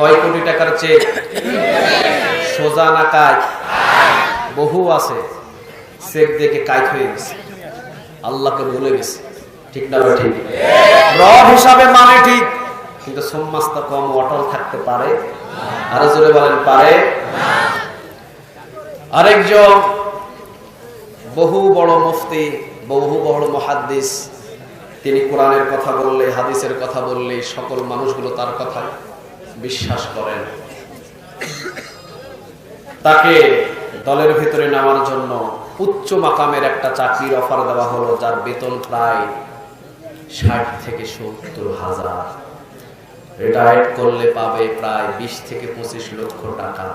কয় কোটি টাকার চেক। সোজা না কাজ বহু আছে। চেক দেখে কাজ হয়ে গেছে। আল্লাহকে ভুলে গেছে। ঠিক না ঠিক। রব হিসাবে মানে ঠিক। কিন্তু কম অটল থাকতে পারে? আরও জোরে বলেন, পারে? আরেকজন বহু বড় মুফতি, বহু বড় মহাদ্দিস। তিনি কোরআনের কথা বললে, হাদিসের কথা বললে, সকল মানুষগুলো তার কথা বিশ্বাস করেন। তাকে দলের ভিতরে নেওয়ার জন্য উচ্চ মাকামের একটা চাকরির অফার দেওয়া হলো, যার বেতন প্রায় ষাট থেকে সত্তর হাজার। রিটায়ার্ড করলে পাবে প্রায় বিশ থেকে পঁচিশ লক্ষ টাকা।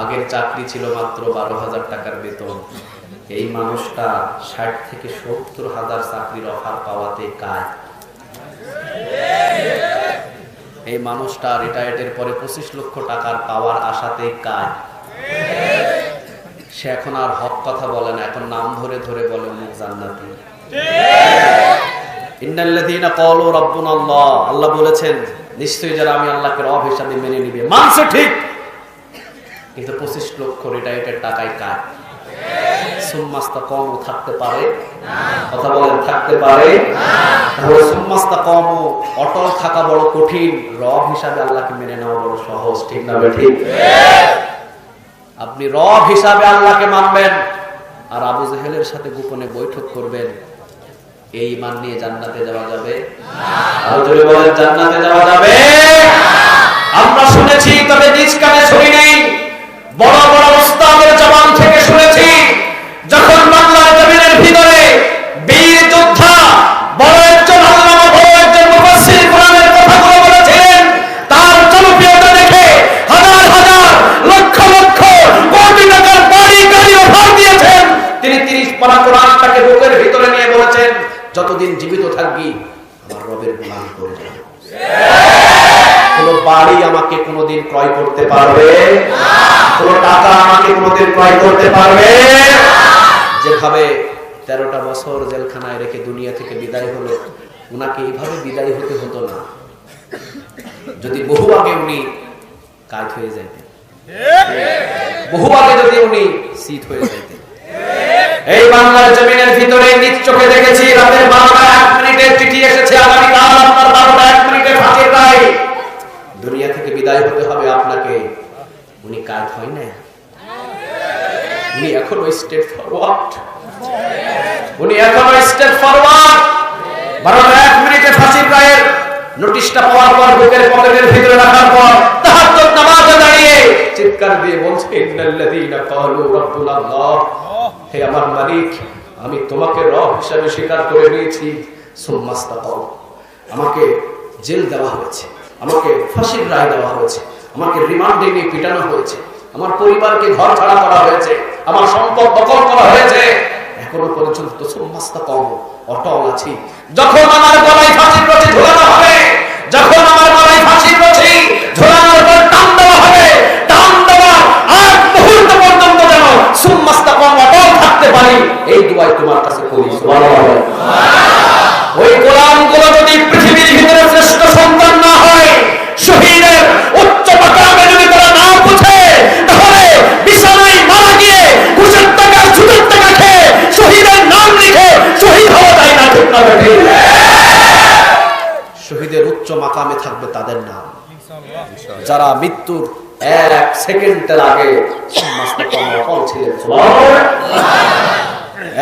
আগের চাকরি ছিল মাত্র বারো হাজার টাকার বেতন। এই মানুষটা ষাট থেকে সত্তর হাজার চাকরির অফার পাওয়াতে কাজ এই মানুষটা রিটায়ার্ডের পরে পঁচিশ লক্ষ টাকার পাওয়ার আশাতে কাজ সে এখন আর হক কথা বলে না, এখন নাম ধরে ধরে বলে মুখ জান্নাতি। আল্লাহ বলেছেন যারা আমি আল্লাহকে হিসাবে মেনে নিবে ঠিক। কিন্তু পঁচিশ লক্ষ রিটায়ার্ডের টাকায় কাজ আপনি রব হিসাবে আল্লাহকে মানবেন আর আবু জেহেলের সাথে গোপনে বৈঠক করবেন। এই মান নিয়ে জান্নাতে যাওয়া যাবে? জান্নাতে যাওয়া যাবে? আমরা শুনেছি, তবে নিজ কানে শুনি নেই। যতদিন জীবিত থাকবি আমার রবের গুণান করে যাবে। কোন বাড়ি আমাকে কোনোদিন ক্রয় করতে পারবে কোন টাকা আমাকে কোনোদিন ক্রয় করতে পারবে যেভাবে তেরোটা বছর জেলখানায় রেখে দুনিয়া থেকে বিদায় হলো উনাকে এইভাবে বিদায় হতে হতো না। যদি বহু আগে উনি কাজ হয়ে যাইতেন। বহু আগে যদি উনি শীত হয়ে যাইতেন। এই বাংলার জমিনের ভিতরে নিজ চোখে দেখেছি, রাতের বারোটা এক মিনিটের চিঠি এসেছে আপনার বারোটা এক রায় দুনিয়া থেকে বিদায় হতে হবে আপনাকে। উনি কাজ হয় না? উনি এখনও ফরওয়ার্ড উনি এখনও ফরওয়ার্ড বারোটা এক মিনিটে নোটিশটা পাওয়ার পর, বুকের পকেটের ভিতরে রাখার পর, তাহাজ্জুদ নামাজে দাঁড়িয়ে চিৎকার দিয়ে বলছে ইন্নাল্লাযীনা ক্বালু হে আমার মালিক, আমি তোমাকে রব হিসাবে স্বীকার করে নিয়েছি। আমাকে জেল দেওয়া হয়েছে। আমাকে ফাঁসির রায় দেওয়া হয়েছে। আমাকে রিমান্ডে নিয়ে পিটানো হয়েছে। আমার পরিবারকে ঘর ছাড়া করা হয়েছে। আমার সম্পদ দখল করা হয়েছে। এখনও পর্যন্ত সুম্মাস্তা কম অটল আছি। যখন আমার গলায় ফাঁসির রচি ঝোলানো হবে, যখন পারি এই দুয়াই তোমার কাছে করি ওই গোলামগুলো যদি পৃথিবীর ভিতরে শ্রেষ্ঠ সন্তান না হয়, শহীদের উচ্চ মাকামে যদি তারা না বুঝে, তাহলে বিছানায় মারা গিয়ে ঘুষের টাকা, সুদের টাকা খেয়ে শহীদের নাম লিখে শহীদ হওয়া যায় না, ঠিক না শহীদের উচ্চ মাকামে থাকবে তাদের নাম। যারা মৃত্যুর এক সেকেন্ডের আগে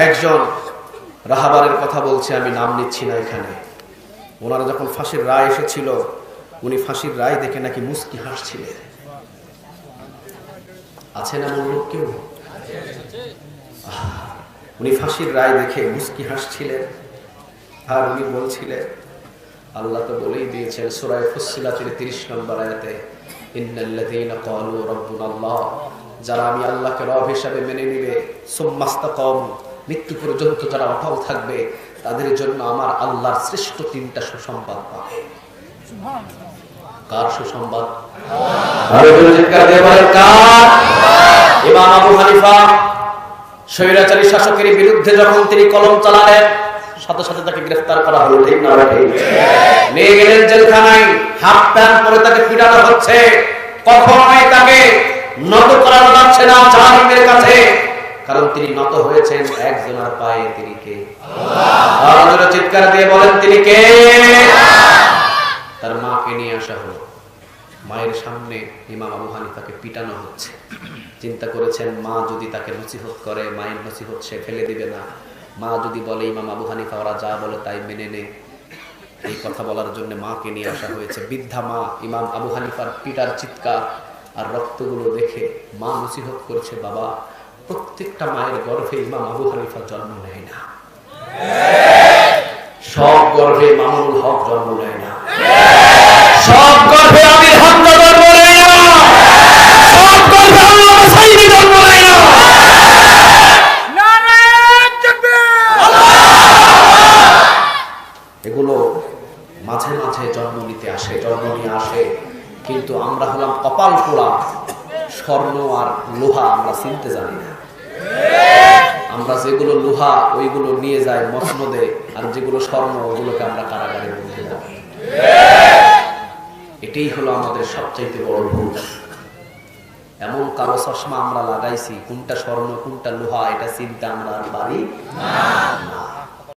একজন রাহাবারের কথা বলছে, আমি নাম নিচ্ছি না এখানে। ওনারা যখন ফাঁসির রায় এসেছিল, উনি ফাঁসির রায় দেখে নাকি মুস্কি হাসছিলেন। আছে না লোক কেউ? উনি ফাঁসির রায় দেখে মুস্কি হাসছিলেন আর উনি বলছিলেন, আল্লাহ তো বলেই দিয়েছেন সুরায় ফুসিলাতের তিরিশ নম্বর আয়াতে যারা আমি আল্লাহকে রব হিসাবে মেনে নিবে সুম্মাস্তাকাম মৃত্যু পর্যন্ত যারা অটল থাকবে তাদের জন্য আমার আল্লাহর শ্রেষ্ঠ তিনটা সুসংবাদ পাবে। কার সুসংবাদ? কার? ইমাম আবু হানিফা স্বৈরাচারী শাসকের বিরুদ্ধে যখন তিনি কলম চালালেন সাথে সাথে তাকে গ্রেফতার করা হলো, ঠিক না নিয়ে গেলেন জেলখানায়, হাফ প্যান্ট পরে তাকে পিটানো হচ্ছে। কখনোই তাকে নত করানো যাচ্ছে না জালিমের কাছে। কারণ তিনি নত হয়েছেন একজনের পায়ে তিনি কে? জোরে চিৎকার দিয়ে বলেন, তিনি কে? তার মাকে নিয়ে আসা হলো। মায়ের সামনে ইমাম আবু হানিফাকে পিটানো হচ্ছে। চিন্তা করেছেন, মা যদি তাকে নসিহত করে, মায়ের নসিহত সে ফেলে দিবে না। মা যদি বলে, ইমাম আবু হানিফা, ওরা যা বলে তাই মেনে নে। এই কথা বলার জন্য মাকে নিয়ে আসা হয়েছে। বৃদ্ধা মা, ইমাম আবু হানিফার পিটার চিৎকার আর রক্তগুলো দেখে মা নসিহত করেছে, বাবা, প্রত্যেকটা মায়ের গর্ভে ইমাম আবু হানিফা জন্ম নেয় না। সব গর্ভে মামুনুল হক জন্ম নেয় না। সব গর্ভে আমির হামজা জন্ম নেয় না সব গর্ভে আল্লাহ সাইদি জন্ম নেয় না এগুলো মাঝে মাঝে জন্ম নিতে আসে জন্ম নিয়ে আসে কিন্তু আমরা হলাম কপাল পোড়া, স্বর্ণ আর লোহা আমরা চিনতে জানি না। আমরা যেগুলো লোহা, ওইগুলো নিয়ে যাই মসনদে, আর যেগুলো স্বর্ণ, ওগুলোকে আমরা কারাগারে বলতে যাই এটাই হলো আমাদের সবচাইতে বড় ভুল। এমন কালো চশমা আমরা লাগাইছি, কোনটা স্বর্ণ, কোনটা লোহা, এটা চিন্তা আমরা আর পারি না।